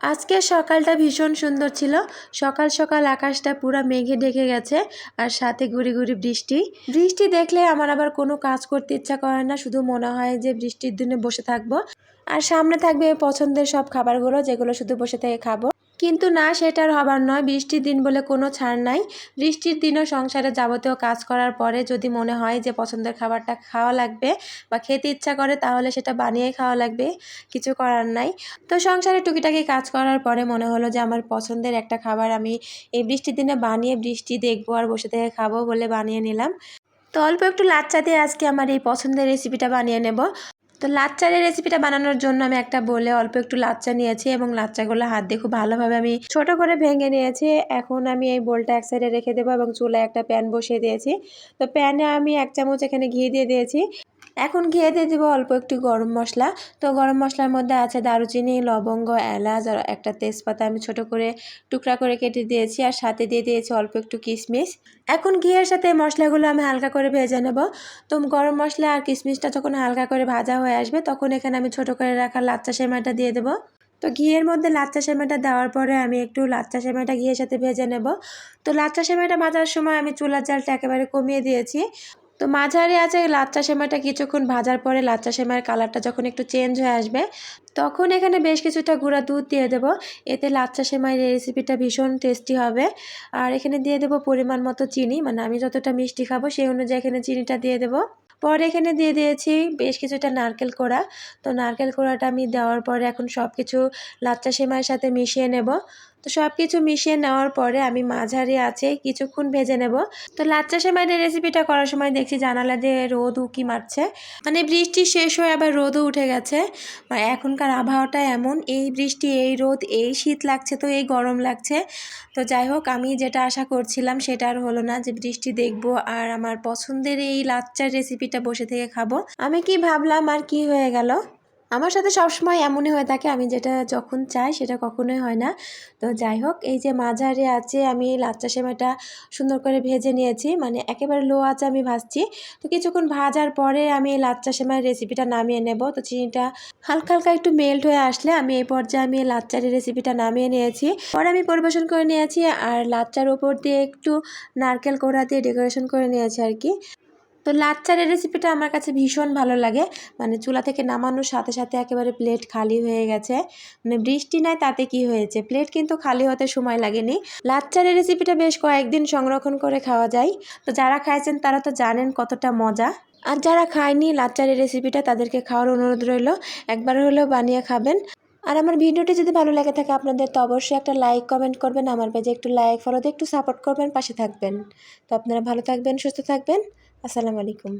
আজকে সকালটা ভীষণ সুন্দর ছিল। সকাল সকাল আকাশটা পুরো মেঘে ঢেকে গেছে আর সাথে গুড়ি ঘুরি বৃষ্টি। বৃষ্টি দেখলে আমার আবার কোনো কাজ করতে ইচ্ছা করে না, শুধু মনে হয় যে বৃষ্টির দিনে বসে থাকব। আর সামনে থাকবে পছন্দের সব খাবারগুলো, যেগুলো শুধু বসে থেকে খাব। কিন্তু না সেটার হবার নয়। বৃষ্টির দিন বলে কোনো ছাড় নাই। বৃষ্টির দিনও সংসারে যাবতীয় কাজ করার পরে যদি মনে হয় যে পছন্দের খাবারটা খাওয়া লাগবে বা খেতে ইচ্ছা করে, তাহলে সেটা বানিয়ে খাওয়া লাগবে। কিছু করার নাই। তো সংসারে টুকিটাকি কাজ করার পরে মনে হলো যে আমার পছন্দের একটা খাবার আমি এই বৃষ্টির দিনে বানিয়ে বৃষ্টি দেখব আর বসে থেকে খাব বলে বানিয়ে নিলাম। তো অল্প একটু লাচ্চা দিয়ে আজকে আমার এই পছন্দের রেসিপিটা বানিয়ে নেব। তো লাচ্চারের রেসিপিটা বানানোর জন্য আমি একটা বলে অল্প একটু লাচ্চা নিয়েছি এবং লাচ্চাগুলো হাত দিয়ে খুব ভালোভাবে আমি ছোট করে ভেঙে নিয়েছি। এখন আমি এই বোলটা এক সাইডে রেখে দেবো এবং চুলায় একটা প্যান বসিয়ে দিয়েছি। তো প্যানে আমি এক চামচ এখানে ঘি দিয়ে দিয়েছি। এখন ঘিয়ে দিয়ে দেবো অল্প একটু গরম মশলা। তো গরম মশলার মধ্যে আছে দারুচিনি, লবঙ্গ, এলাচ আর একটা তেজপাতা আমি ছোট করে টুকরা করে কেটে দিয়েছি আর সাথে দিয়ে দিয়েছি অল্প একটু কিশমিশ। এখন ঘিয়ের সাথে মশলাগুলো আমি হালকা করে ভেজে নেব। তো গরম মশলা আর কিশমিশটা যখন হালকা করে ভাজা হয়ে আসবে, তখন এখানে আমি ছোট করে রাখা লাচ্চা সেমাইটা দিয়ে দেবো। তো ঘিয়ের মধ্যে লাচ্চা সেমাইটা দেওয়ার পরে আমি একটু লাচ্চা সেমাইটা ঘিয়ের সাথে ভেজে নেব। তো লাচ্চা সেমাইটা ভাজার সময় আমি চুলার জালটা একেবারে কমিয়ে দিয়েছি। তো মাঝারি আছে লাচ্চা সেমাইটা কিছুক্ষণ ভাজার পরে লাচ্চা সেমাইয়ের কালারটা যখন একটু চেঞ্জ হয়ে আসবে, তখন এখানে বেশ কিছুটা গুঁড়া দুধ দিয়ে দেব। এতে লাচ্চা সেমাইয়ের রেসিপিটা ভীষণ টেস্টি হবে। আর এখানে দিয়ে দেব পরিমাণ মতো চিনি মানে আমি যতটা মিষ্টি খাব সেই অনুযায়ী এখানে চিনিটা দিয়ে দেবো। পরে এখানে দিয়ে দিয়েছি বেশ কিছুটা নারকেল কোড়া। তো নারকেল কোড়াটা আমি দেওয়ার পরে এখন সব কিছু লাচ্চা সেমাইয়ের সাথে মিশিয়ে নেব। তো সব কিছু মিশিয়ে নেওয়ার পরে আমি মাঝারি আছে, কিছুক্ষণ ভেজে নেব। তো লাচ্চা সেমাইয়ের রেসিপিটা করার সময় দেখছি জানালা দিয়ে রোদ উকি মারছে। মানে বৃষ্টি শেষ হয়ে আবার রোদও উঠে গেছে। এখনকার আবহাওয়াটা এমন, এই বৃষ্টি, এই রোদ, এই শীত লাগছে তো, এই গরম লাগছে। তো যাই হোক, আমি যেটা আশা করছিলাম সেটা আর হলো না যে বৃষ্টি দেখব আর আমার পছন্দের এই লাচ্চার রেসিপিটা বসে থেকে খাব। আমি কি ভাবলাম আর কি হয়ে গেল? আমার সাথে সবসময় এমনই হয়ে থাকে, আমি যেটা যখন চাই সেটা কখনোই হয় না। তো যাই হোক, এই যে মাঝারে আছে আমি লাচ্চা সেমাটা সুন্দর করে ভেজে নিয়েছি মানে একেবারে লো আছে আমি ভাজছি। তো কিছুক্ষণ ভাজার পরে আমি এই লাচ্চা সেমার রেসিপিটা নামিয়ে নেব। তো চিনিটা হালকা হালকা একটু মেল্ট হয়ে আসলে আমি এই পর্যায়ে আমি লাচ্চারের রেসিপিটা নামিয়ে নিয়েছি। পরে আমি পরিবেশন করে নিয়েছি আর লাচ্চার ওপর দিয়ে একটু নারকেল কোড়া দিয়ে ডেকোরেশন করে নিয়েছি আর কি। তো লাচ্চারের রেসিপিটা আমার কাছে ভীষণ ভালো লাগে। মানে চুলা থেকে নামানোর সাথে সাথে একেবারে প্লেট খালি হয়ে গেছে। মানে বৃষ্টি নাই, তাতে কি হয়েছে? প্লেট কিন্তু খালি হতে সময় লাগেনি। লাচ্চারের রেসিপিটা বেশ কয়েকদিন সংরক্ষণ করে খাওয়া যায়। তো যারা খাইছেন, তারা তো জানেন কতটা মজা। আর যারা খায়নি, লাচ্চারের রেসিপিটা তাদেরকে খাওয়ার অনুরোধ রইল। একবার হলেও বানিয়ে খাবেন। আর আমার ভিডিওটি যদি ভালো লাগে থাকে আপনাদের, তো অবশ্যই একটা লাইক কমেন্ট করবেন। আমার পেজে একটু লাইক ফলো একটু সাপোর্ট করবেন, পাশে থাকবেন। তো আপনারা ভালো থাকবেন, সুস্থ থাকবেন। আসসালামু আলাইকুম